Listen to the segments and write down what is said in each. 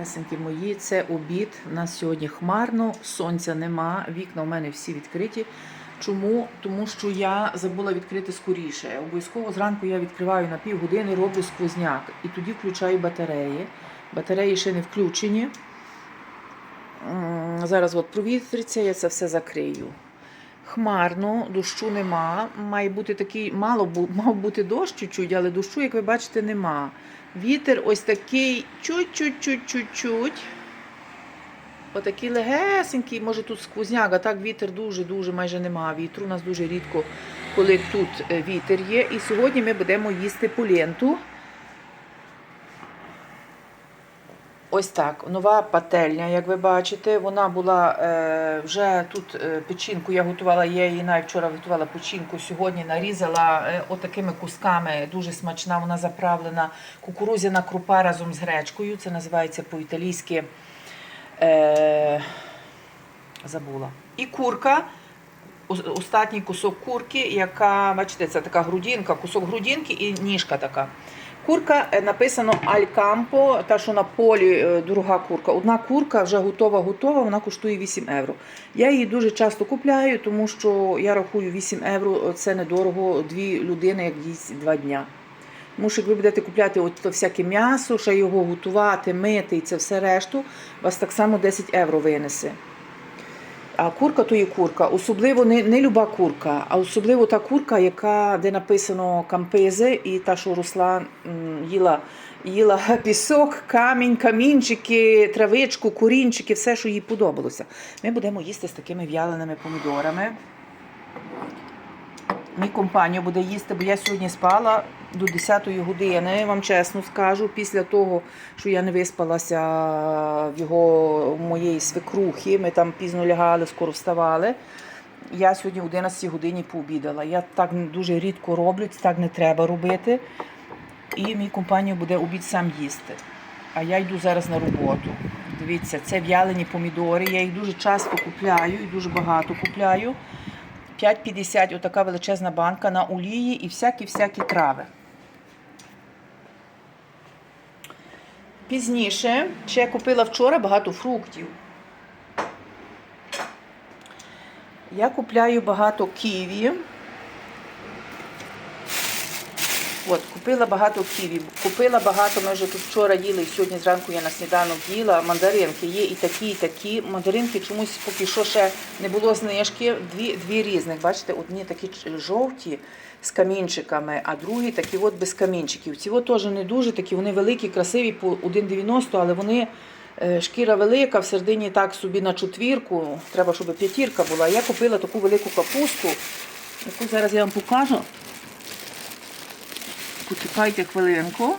Гесеньки мої, це обід. У нас сьогодні хмарно, сонця нема, вікна у мене всі відкриті. Чому? Тому що я забула відкрити скоріше. Обов'язково зранку я відкриваю на півгодини, роблю сквозняк і тоді включаю батареї. Батареї ще не включені. Зараз от провітриться, я це все закрию. Хмарно, дощу нема. Має бути такий, мало мав бути дощ чуть-чуть, але дощу, як ви бачите, нема. Вітер ось такий чуть-чуть-чуть-чуть-чуть. Отакий легесенький, може тут сквозняк, а так вітер дуже-дуже майже немає Вітру у нас дуже рідко, коли тут е, вітер є. І сьогодні ми будемо їсти поленту. Ось так, нова пательня, як ви бачите, вона була е, вже тут е, печінку я готувала, я її навіть вчора готувала печінку, сьогодні нарізала е, отакими кусками, дуже смачна, вона заправлена кукурузяна крупа разом з гречкою. Це називається по-італійськи е, забула. І курка, ос- остатній кусок курки, яка, бачите, це така грудинка, кусок грудинки і ніжка така. Курка е, написано Алькампо, та що на полі е, дорога курка. Одна курка вже готова, готова, вона коштує 8 євро. Я її дуже часто купляю, тому що я рахую 8 євро це недорого дві людини, як їсть два дня. Тому що як ви будете купляти от то всяке м'ясо, ще його готувати, мити і це все решту, вас так само 10 євро винесе. А курка то є курка. Особливо не, не люба курка, а особливо та курка, яка, де написано кампези, і та, що росла, їла, їла пісок, камінь, камінчики, травичку, корінчики, все, що їй подобалося. Ми будемо їсти з такими в'яленими помідорами. Мій компанія буде їсти, бо я сьогодні спала до 10-ї години, я вам чесно скажу, після того, що я не виспалася в його в моєї свекрухи, ми там пізно лягали, скоро вставали. Я сьогодні в 11 годині пообідала. Я так дуже рідко роблю, так не треба робити. І мій компанія буде обід сам їсти. А я йду зараз на роботу. Дивіться, це в'ялені помідори. Я їх дуже часто купляю і дуже багато купляю. 5,50 отака величезна банка на олії і всякі-всякі трави. Пізніше ще я купила вчора багато фруктів. Я купляю багато ківі. От, купила багато ківі. Купила багато, ми вже тут вчора їли, і сьогодні зранку я на сніданок їла. Мандаринки є і такі, і такі. Мандаринки чомусь поки що ще не було знижки. Дві, дві різних. Бачите, одні такі жовті з камінчиками, а другі такі от без камінчиків. Ці от теж не дуже такі, вони великі, красиві по 1,90, але вони е, шкіра велика, в середині так собі на четвірку. Треба, щоб п'ятірка була. Я купила таку велику капусту, яку зараз я вам покажу. Почекайте хвилинку.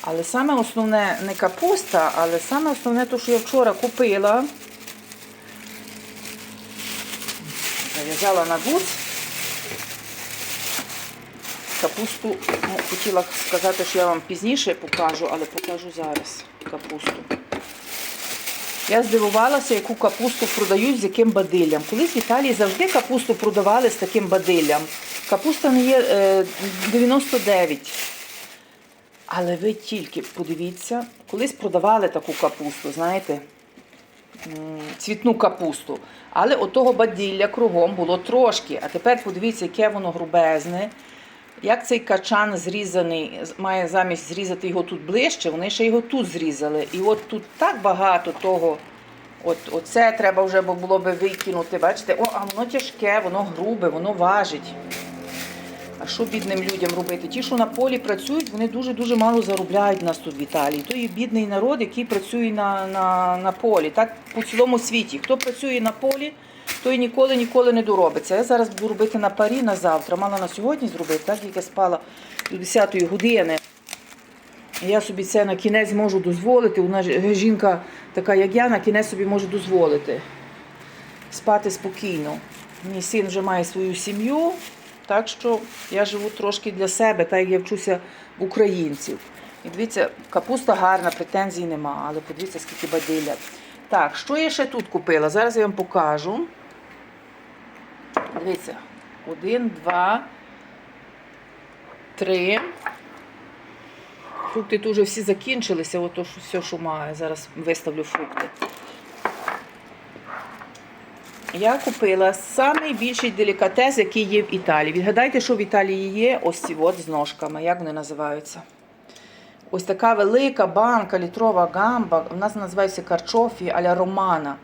Але саме основне не капуста, але саме основне те, що я вчора купила. Зав'язала на гуц. Капусту ну, хотіла сказати, що я вам пізніше покажу, але покажу зараз капусту. Я здивувалася, яку капусту продають з яким бадиллям. Колись в Італії завжди капусту продавали з таким бадиллям. Капуста не є е, 99. Але ви тільки подивіться, колись продавали таку капусту, знаєте, цвітну капусту. Але отого бадилля кругом було трошки. А тепер подивіться, яке воно грубезне. Як цей качан зрізаний, має замість зрізати його тут ближче, вони ще його тут зрізали. І от тут так багато того. От, оце треба вже було би викинути. Бачите, о, а воно тяжке, воно грубе, воно важить. А що бідним людям робити? Ті, що на полі працюють, вони дуже-дуже мало заробляють нас тут в Італії. То є бідний народ, який працює на, на, на полі. Так по цілому світі. Хто працює на полі, той ніколи ніколи не доробиться. Я зараз буду робити на парі на завтра. Мала на сьогодні зробити, так як я спала до 10-ї години. Я собі це на кінець можу дозволити. Вона жінка така, як я, на кінець собі може дозволити спати спокійно. Мій син вже має свою сім'ю, так що я живу трошки для себе, так як я вчуся в українців. І дивіться, капуста гарна, претензій нема, але подивіться, скільки бадилля. Так, що я ще тут купила? Зараз я вам покажу. Дивіться, один, два, три, Фрукти тут вже всі закінчилися, ото все, що маю. Зараз виставлю фрукти. Я купила найбільший делікатес, який є в Італії. Відгадайте, що в Італії є ось ці от з ножками. Як вони називаються? Ось така велика банка, літрова гамба. У нас називається карчофі аля романа.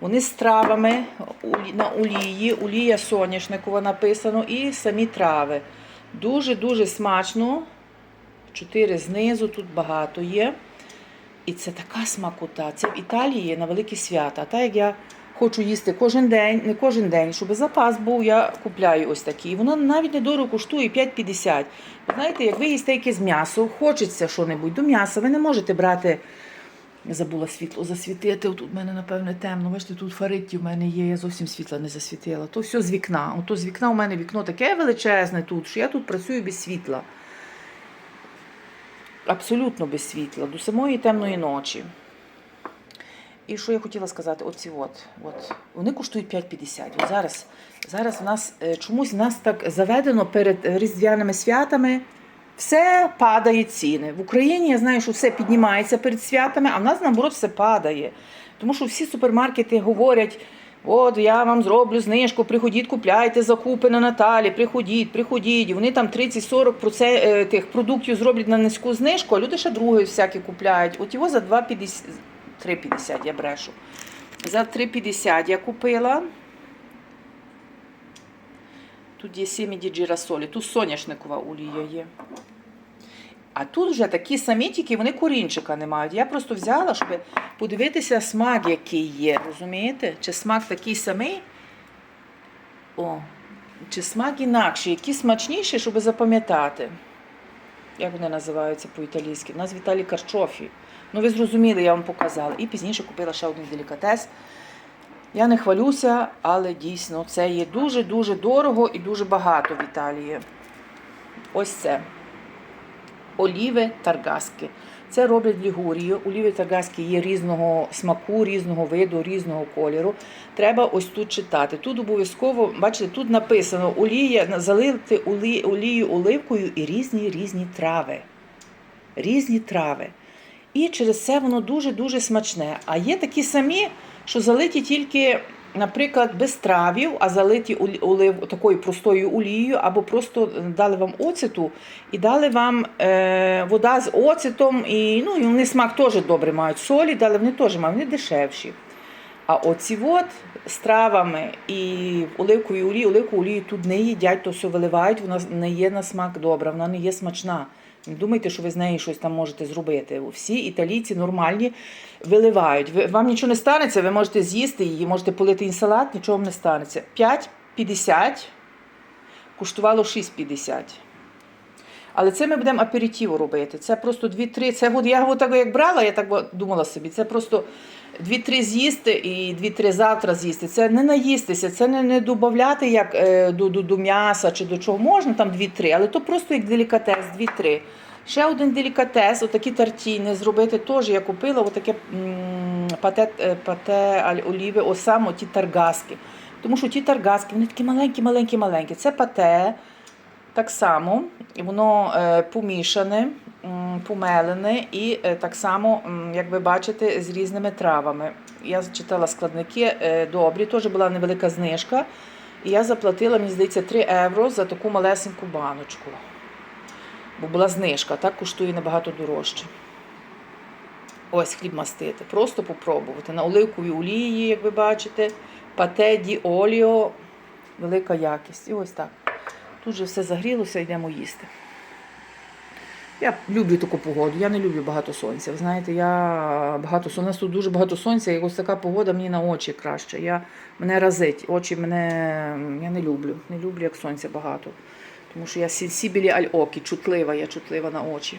Вони з травами на олії, олія соняшникова написано, і самі трави. Дуже-дуже смачно. Чотири знизу, тут багато є. І це така смакота. Це в Італії на великі свята. А так як я хочу їсти кожен день, не кожен день, щоб запас був, я купляю ось такі. І воно навіть недорого коштує 5,50. Ви знаєте, як ви їсте якесь м'ясо, хочеться що-небудь до м'яса, ви не можете брати. Я забула світло засвітити. Тут в мене, напевне, темно. Бачите, тут фаритті в мене є, я зовсім світла не засвітила. То все з вікна. Ото з вікна у мене вікно таке величезне тут, що я тут працюю без світла. Абсолютно без світла, до самої темної ночі. І що я хотіла сказати? Оці от, от. Вони коштують 5,50. От зараз, зараз в нас е, чомусь в нас так заведено перед різдвяними святами. Все падає ціни. В Україні я знаю, що все піднімається перед святами, а в нас наоборот все падає. Тому що всі супермаркети говорять: от я вам зроблю знижку, приходіть, купляйте закупи на Наталі, приходіть, приходіть. Вони там 30-40% е, тих продуктів зроблять на низьку знижку, а люди ще друге всякі купляють. От його за 2,50, 3,50 я брешу. За 3,50 я купила. Тут є сіміді джирасолі, тут соняшникова олія є. А тут вже такі самі, тільки вони корінчика не мають. Я просто взяла, щоб подивитися смак, який є. Розумієте? Чи смак такий самий? О, чи смак інакший, які смачніші, щоб запам'ятати. Як вони називаються по-італійськи? У нас в Італії карчофі. Ну, ви зрозуміли, я вам показала. І пізніше купила ще один делікатес. Я не хвалюся, але дійсно це є дуже-дуже дорого і дуже багато в Італії. Ось це. Оліви таргаски. Це роблять в Лігурії. Оліви таргаски є різного смаку, різного виду, різного кольору. Треба ось тут читати. Тут обов'язково, бачите, тут написано олія, залити олі- олію оливкою і різні різні трави. Різні трави. І через це воно дуже-дуже смачне. А є такі самі, що залиті тільки, наприклад, без травів, а залиті олив такою простою олією, або просто дали вам оцету і дали вам е, вода з оцетом, і, ну, і вони смак теж добре мають. Солі дали, вони теж мають, вони дешевші. А оці от з травами і оливковою олією, оливкову олію тут не їдять, то все виливають, вона не є на смак добра, вона не є смачна. Не думайте, що ви з нею щось там можете зробити. Всі італійці нормальні виливають. Ви- Вам нічого не станеться, ви можете з'їсти її, можете полити їй салат, нічого вам не станеться. 5,50 коштувало 6,50. Але це ми будемо аперитиву робити. Це просто 2-3. Це от я от так як брала, я так думала собі. Це просто 2-3 з'їсти і 2-3 завтра з'їсти. Це не наїстися, це не, не додати як е, до, до, до м'яса чи до чого. Можна там 2-3, але то просто як делікатес, 2-3. Ще один делікатес, отакі тартіни зробити теж. Я купила отаке пате, е, пате аль- оліви, ось ті таргаски. Тому що ті таргаски, вони такі маленькі, маленькі, маленькі. Це пате. Так само, і воно е, помішане, помелене і е, так само, як ви бачите, з різними травами. Я читала складники е, добрі, теж була невелика знижка. І я заплатила, мені здається, 3 євро за таку малесеньку баночку. Бо була знижка, так коштує набагато дорожче. Ось хліб мастити. Просто попробувати. На оливковій олії, як ви бачите, пате ді оліо, велика якість. І ось так. Тут же все загрілося, йдемо їсти. Я люблю таку погоду. Я не люблю багато сонця. Ви знаєте, я багато. У нас тут дуже багато сонця, і ось така погода мені на очі краще. Я, мене разить. Очі мене я не люблю. Не люблю, як сонця багато. Тому що я сенсібілі, сібілі аль окі, чутлива, я чутлива на очі.